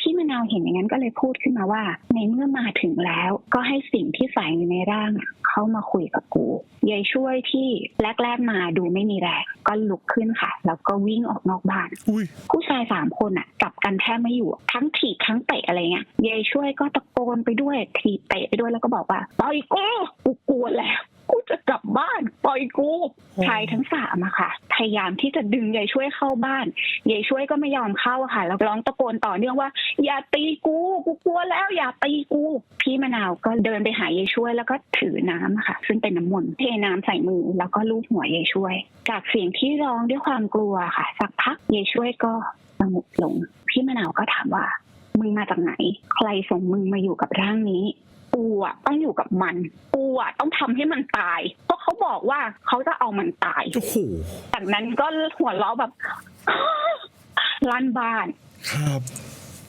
พี่มะนาวเห็นอย่างนั้นก็เลยพูดขึ้นมาว่า ในเมื่อมาถึงแล้ว ก็ให้สิ่งที่ใส่อยู่ในร่างอะเข้ามาคุยกับกูยายช่วยที่แรกๆมาดูไม่มีแรงก็ลุกขึ้นค่ะ แล้วก็วิ่งออกนอกบ้านอุ้ยผู้ชายสามคนอะกลับกันแทบไม่อยู่ทั้งถีบทั้งเตะอะไรเงี้ยยายช่วยก็ตะโกนไปด้วยถีบเตะไปด้วยแล้วก็บอกว่าปล่อยกูกูกลัวแล้วกูจะกลับ บ้านปล่อยกูชายทั้งสามอะค่ะ พยายามที่จะดึงยายช่วยเข้าบ้านยายช่วยก็ไม่ยอมเข้าอะค่ะ แล้วร้องตะโกนต่อเนื่องว่า อย่าตีกูกูกลัวแล้วอย่าตีกู พี่มะนาวก็เดินไปหายายช่วย แล้วก็ถือน้ำอะค่ะ ซึ่งเป็นน้ำมนต์เทน้ำใส่มือแล้วก็ลูบหัวยายช่วย จากเสียงที่ร้องด้วยความกลัวค่ะ สักพักยายช่วยก็สงบลง พี่มะนาวก็ถามว่ามึงมาจากไหน ใครส่งมึงมาอยู่กับร่างนี้ ปูอะต้องอยู่กับมัน ปูอะต้องทำให้มันตาย เพราะเขาบอกว่าเขาจะเอามันตายโอ้โหจากนั้นก็หัวเราะแบบลั่นบ้านครับ